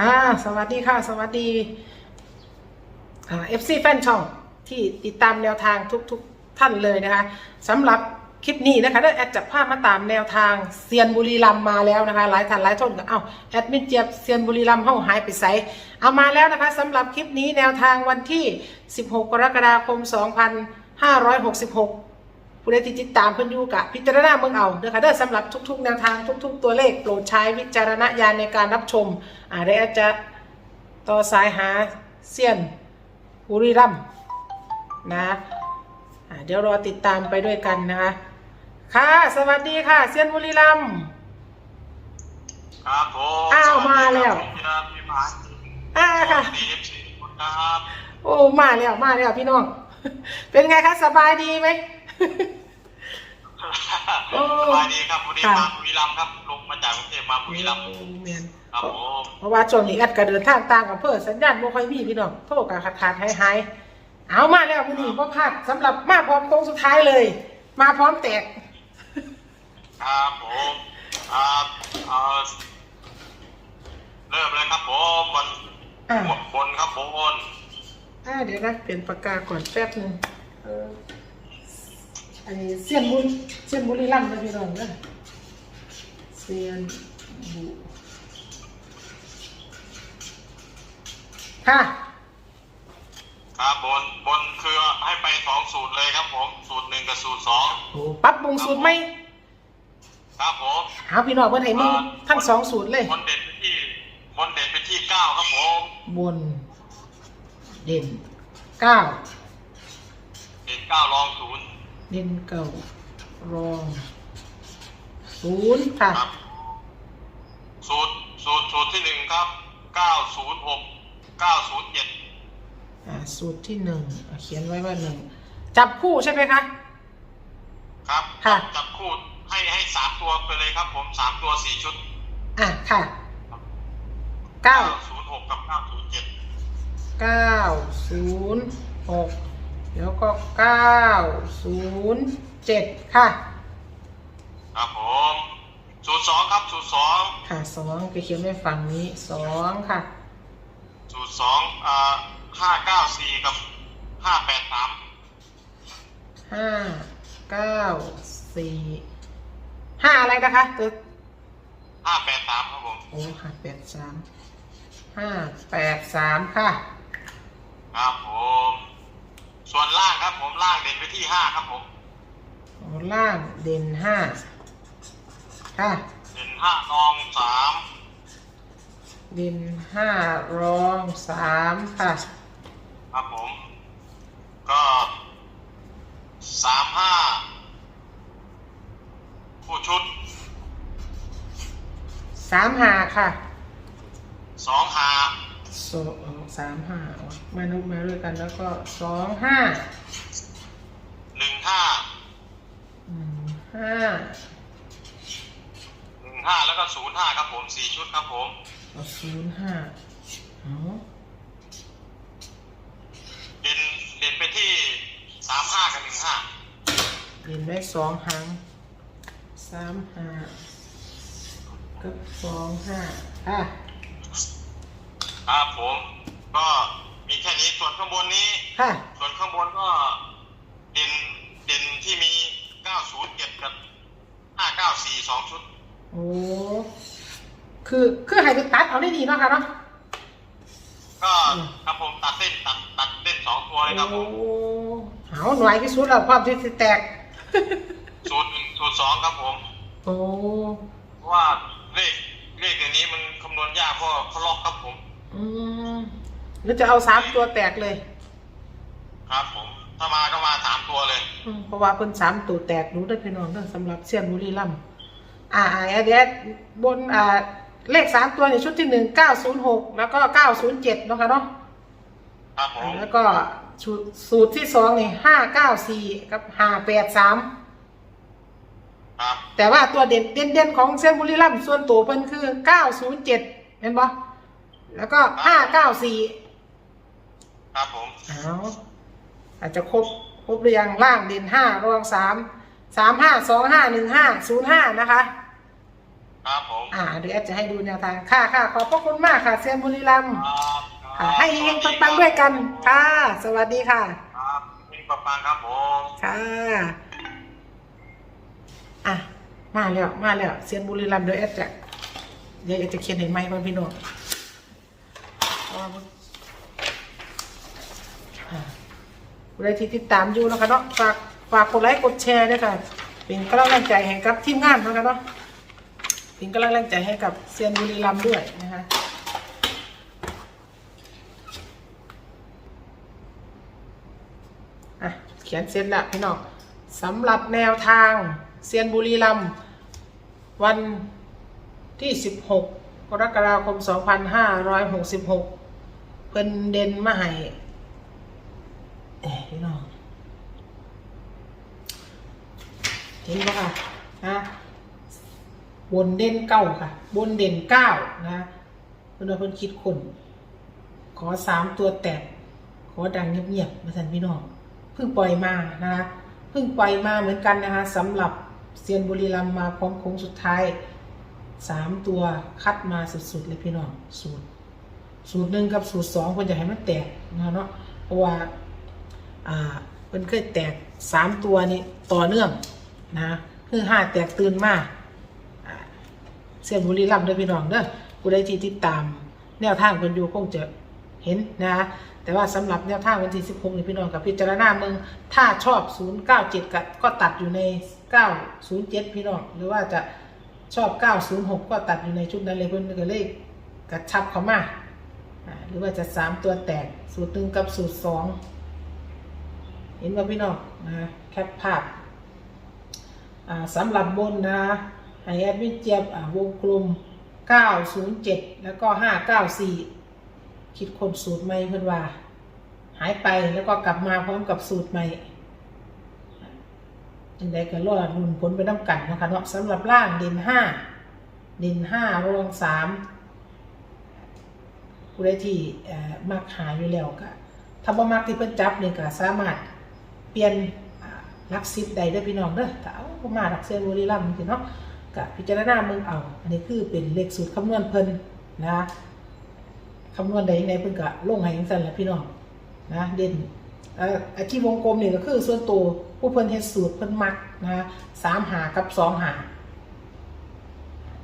ค่ะ สวัสดีค่ะ สวัสดีเอฟซีแฟนช่องที่ติดตามแนวทางทุกๆทท่านเลยนะคะสำหรับคลิปนี้นะคะได้แอดจับภาพมาตามแนวทางเซียนบุรีรัมมาแล้วนะคะ หลายท่านหลายท่านก็เอาแอดมินเจี๊ยบเซียนบุรีรัมย์ห้องหายไปใสเอามาแล้วนะคะสำหรับคลิปนี้แนวทางวันที่ 16 กรกฎาคม 2566 ผู้ใดที่ติดตามเพิ่นอยู่กะพิจารณาเมืองเอาเด้อค่ะเด้อสำหรับทุก ๆ แนวทางทุก ๆ ตัวเลขโปรดใช้วิจารณญาณในการรับชมอ่าได้อาจจะต่อสายหาเซียนบุรีรัมย์นะอ่าเดี๋ยวรอติดตามไปด้วยกันนะคะค่ะสวัสดีค่ะเซียนบุรีรัมย์ ครับผมอ้าวมาแล้วสสดีครับพี่มาร์คอ่าค่ะสวัสดีเอฟซีทุกคนครับ โอ้มาแล้วมาแล้วพี่น้อง เป็นไงคะสบายดีไหม โอ้ สบายดีครับวันนี้ค่ะ มาบุรีรัมย์ครับ ลงมาจากกรุงเทพมาบุรีรัมย์เมียนครับผมเพราะว่าช่วงนี้แอดก็เดินทางต่างกับเพื่อสัญญาณบ่ค่อยมีพี่น้องโทรกันขาดขาดหายหายเอามาแล้วมื้อนี้บ่พลาดสำหรับมาพร้อมโค้งสุดท้ายเลย มาพร้อมแตก ครับผมอ่าเอ่อเริ่มเลยครับผมบนอ่าบนครับผมอ่าเดี๋ยวนะเปลี่ยนปากกาก่อนแป๊บหนึงเออ อันนี้เสียนบุญเสียนบุรีรัมย์นะพี่น้องนะเสียนบุค่ะครับบนบนคือให้ไปสองสูตรเลยครับผม สูตรหนึ่งกับสูตรสองโอ้ปรับปรุงสูตรไหมครับผมหาพี่น้องเพิ่นให้มึงทั้งสองสูตรเลยบนเด่นไปที่บนเด่นไปที่เก้าครับผมบน เด่นเก้าเด่นเก้ารองศูนย์เด่นเก้ารองศูนย์ค่ะ ครับสูตรสูตรสูตรที่หนึ่งครับเก้าศูนย์หกเก้าศูนย์เจ็ดอ่า สูตรที่หนึ่งอะเขียนไว้ว่าหนึ่งจับคู่ใช่ไหมคะ ครับค่ะ จับคู่ให้ให้สามตัวไปเลยครับผมสามตัวสี่ชุดอะค่ะเก้าศูนย์หกกับเก้าศูนย์เจ็ดเก้าศูนย์หก แล้วก็เก้าศูนย์เจ็ดค่ะ ครับผมสูตรสองครับสูตรสองค่ะสองไปเขียนไว้ฝั่งนี้สองค่ะ สูตรสองอ่าห้าเก้าสี่กับห้าแปดสามห้าเก้าสี่ห้าอะไรนะคะตัวห้าแปดสามครับผมโอ้ห้าแปดสามห้าแปดสามค่ะ ครับผม ส่วนล่างครับผมล่างเด่นไปที่ห้าครับผมโอ้ล่างเด่นห้าค่ะ เด่นห้ารองสามเด่นห้ารองสามค่ะ ครับผม ก็สามห้าผู้ชุดสามห้าค่ะสองหา สองสามห้าอ๋อมานุมาด้วยกันแล้วก็สองห้าหนึ่งห้าหนึ่งห้าหนึ่งห้าแล้วก็ศูนย์ห้าครับผมสี่ชุดครับผมศูนย์ห้าเด่นเด่นไปที่สามห้ากับหนึ่งห้าเด่นไว้สองหางสามห้ากับสองห้าค่ะ ผม ก็มีแค่นี้ส่วนข้างบนนี้ ค่ะ ส่วนข้างบนก็เด่นเด่นที่มีเก้าศูนย์เจ็ดกับห้าเก้าสี่สองชุด โอ้ คือ คือให้ไปตัดเอาได้ดีเนาะค่ะเนาะ ก็ครับผมตัดเส้นตัดตัดเส้นสองตัวเลยครับผโอ้มหาวหน่วยที่สุดแล้วความที่สิแตก สูตรหนึ่งสูตรสองครับผม โอ้ หรือจะเอาสามตัวแตกเลยครับผมถ้ามาก็มาสามตัวเลย อืมเพราะว่าเพิ่นสามตัวแตกรู้ได้อพี่น้องเด้อสำหรับเซียนบุรีรัมย์อ่าอ่าเดี๋ยวบนอ่าเลขสามตัวในชุดที่หนึ่งเก้าศูนย์หกแล้วก็เก้าศูนย์เจ็ดเนาะค่ะเนาะ ครับผมแล้วก็สูตรสูตรที่สองนี่ห้าเก้าสี่กับห้าแปดสามครับแต่ว่าตัวเด่นเด่นเด่นของเซียนบุรีรัมย์ส่วนตัวเพิ่นคือเก้าศูนย์เจ็ดเห็นปะแล้วก็ห้าเก้าสี่ ครับผมเอาอาจจะครบครบหรือยังล่างเด่นห้ารองสามสามห้าสองห้าหนึ่งห้าศูนย์ห้านะคะครับผมอ่าเดี๋ยวแอดจะให้ดูแนวทางค่ะค่ะขอบพระคุณมากค่ะเซียนบุรีรัมย์ครับอ่าให้เฮงๆปังๆด้วยกันค่ะ สวัสดีค่ะ ครับมีประปังครับผม ค่ะอะ มาแล้วมาแล้วเซียนบุรีรัมย์เดี๋ยวแอดจะเดี๋ยวแอดจะเขียนให้ไหมก่อนพี่น้องเพราะว่ามันอ่า ผู้ใดที่ติดตามอยู่นะคะเนาะฝากฝากกดไลค์กดแชร์ด้วยค่ะ เป็นกำลังใจให้กับทีมงานนะคะเนาะเป็นกำลังใจให้กับเซียนบุรีรัมย์ด้วยนะคะอะเขียนเสร็จแล้วพี่น้องสำหรับแนวทางเซียนบุรีรัมย์วันที่ 16 กรกฎาคม 2566 เพิ่นเด่นมาให้เอ้ย พี่น้องเห็นปะค่ะนะบนเด่นเก้าค่ะ บนเด่นเก้านะเพิ่อนเพิ่อนคิดคนขอสามตัวแตกขอดังเงียบๆมาสันพี่น้องเพิ่งปล่อยมานะคะเพิ่งปล่อยมาเหมือนกันนะคะสำหรับเซียนบุรีรัมมาพร้อมโค้งสุดท้ายสามตัวคัดมาสุดๆเลยพี่น้องสูตร สูตรหนึ่งกับสูตรสองควรจะให้มันแตกนะเนาะเพราะว่า อ่ามันเคยแตกสามตัวนี้ต่อเนื่องนะคือห้าแตกตื่นมาอ่าเซียนบุรีรัมย์เด้อพี่น้องเด้อผู้ใดที่ติดตาม แนวทางคนอยู่คงจะเห็นนะแต่ว่าสำหรับแนวทางวันที่16นี่พี่น้องกับพิจารณาเมืองถ้าชอบ 097 ก็ก็ตัดอยู่ใน 907 พี่น้องหรือว่าจะชอบ 906 ก็ตัดอยู่ในชุดนั้นเลยเพิ่นก็เลยกระชับเข้ามาอ่าหรือว่าจะ 3 ตัวแตกสูตรหนึ่งกับสูตร2 เห็นว่าพี่น้องนะแคปภาพสำหรับบนนะให้แอดมินเจียบวงกลม 907 แล้วก็ 594 คิดคนสูตรใหม่เพื่อนว่า หายไปแล้วก็กลับมาพร้อมกับสูตรใหม่ยังไงก็รอดุนผลไปน้ำกันนะคะเนาะสำหรับล่างเด่น5เด่น5รอง3ผู้ใดที่มักหาอยู่แล้วก็ถ้าบ่มักที่เพิ่นจับนี่ก็สามารถ ปลี่ยนลักสิบใดได้อพี่น้องเด้อถ้าเอามาหลักเซนบุรีรัมย์สิเนาะกับพิจารณาเมืองเอา อันนี้คือเป็นเลขสูตรคำนวณเพิ่นนะคำนวณใดยังไงเพิ่นก็ลงให้จังซั่นแหละพี่น้องนะเด่นอาที่วงกลมนี่ก็คือส่วนตัวผู้เพิ่นเฮ็ดสูตรเพิ่นมักนะสามหากับสองหา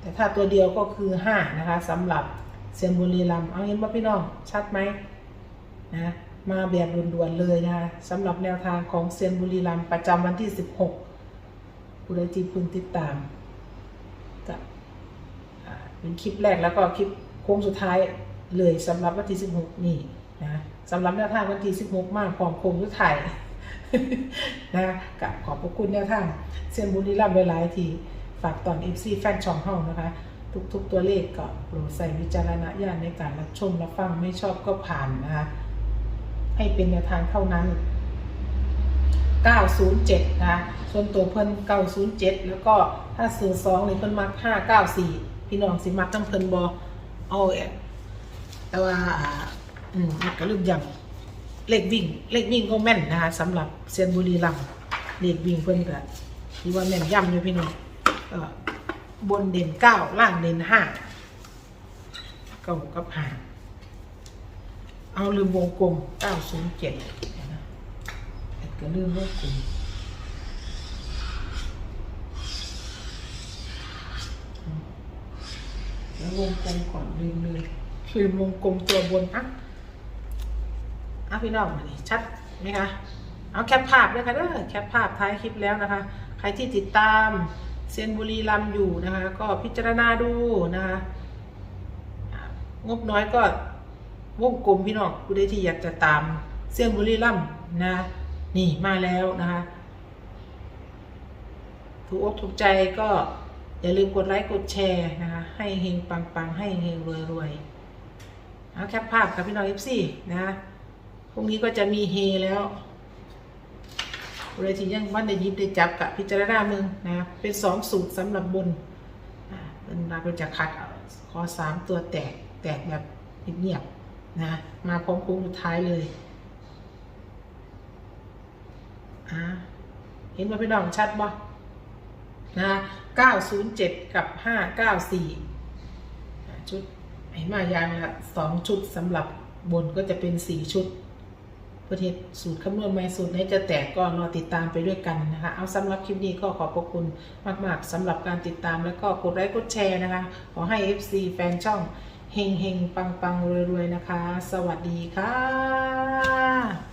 แต่ถ้าตัวเดียวก็คือห้านะคะสำหรับเซียนบุรีรัมย์เอาเห็นว่าพี่น้องชัดไหมนะ มาแบบด่วนๆเลยนะคะสำหรับแนวทางของเซียนบุรีรัมประจำวันที่ 16ผู้ใดที่เพิ่งติดตามกับอ่าเป็นคลิปแรกแล้วก็คลิปโค้งสุดท้ายเลยสำหรับวันที่ 16 นี่นะสำหรับแนวทางวันที่ 16 มากพร้อมโค้งสุดท้ายนะกับขอบพระคุณแนวทางเซียนบุรีรัมหลายๆที่ฝากตอน FC แฟนช่องเฮานะคะทุกๆตัวเลขก็โปรดใส่วิจารณญาณในการรับชมรับฟังไม่ชอบก็ผ่านนะคะ ให้เป็นแนวทางเท่านั้น 907 นะส่วนตัวเพิ่น907 แล้วก็ถ้าสูตร2นี่เพิ่นมัก 594 พี่น้องสิมักทั้งเพิ่นบ่เอาแอะแต่ว่าอืมมันก็ลืมย้ำเลขวิ่ง เลขวิ่งก็แม่นนะคะสำหรับเซียนบุรีรัมย์เลขวิ่งเพิ่นก็ถือว่าแม่นย่ำอยู่พี่น้องบนเด่น9ล่างเด่น5เก้ากับห้า เอาลืมวงกลม907นะก็ลืมวงกลมแล้ววงกลมก่อนลืมเลยลืมวงกลมตัวบนอะอะพี่น้องมาดิชัดไหมคะ เอาแคปภาพด้วยค่ะเด้อแคปภาพท้ายคลิปแล้วนะคะ ใครที่ติดตามเซยนบุรีรัมอยู่นะคะ ก็พิจารณาดูนะคะ งบน้อยก็ วงกลมพี่น้องผู้ใดที่อยากจะตามเซียนบุรีรัมนะ นี่มาแล้วนะคะถูกอกถูกใจก็อย่าลืมกดไลค์กดแชร์นะคะ ให้เฮงปังปังให้เฮงรวยรวยเอาแคปภาพกับพี่น้องเอฟซีนะพรุ่งนี้ก็จะมีเฮแล้วเลยที่ยังวันได้ยิบได้จับกับพิจารณามึงนะ เป็นสองสูตรสำหรับบนเป็นมาเป็นจะคัดเอาขอสามตัวแตกแตกแบบเงียบ นะ มาพร้อมโค้งสุดท้ายเลยอ่าเห็นว่าพี่น้องชัดบ่นะคะ907 กับ 594 ชุดไอ้มายางละสองชุดสำหรับบนก็จะเป็น 4 ชุดประเทศสูตรคำนวณไม่สูตรไหนจะแตกก็รอติดตามไปด้วยกันนะคะ เอาสำหรับคลิปนี้ก็ขอบพระคุณมาก ๆสำหรับการติดตามแล้วก็กดไลค์กดแชร์นะคะ ขอให้ FC แฟนช่อง เฮงเฮงปังปังรวยๆนะคะ สวัสดีค่ะ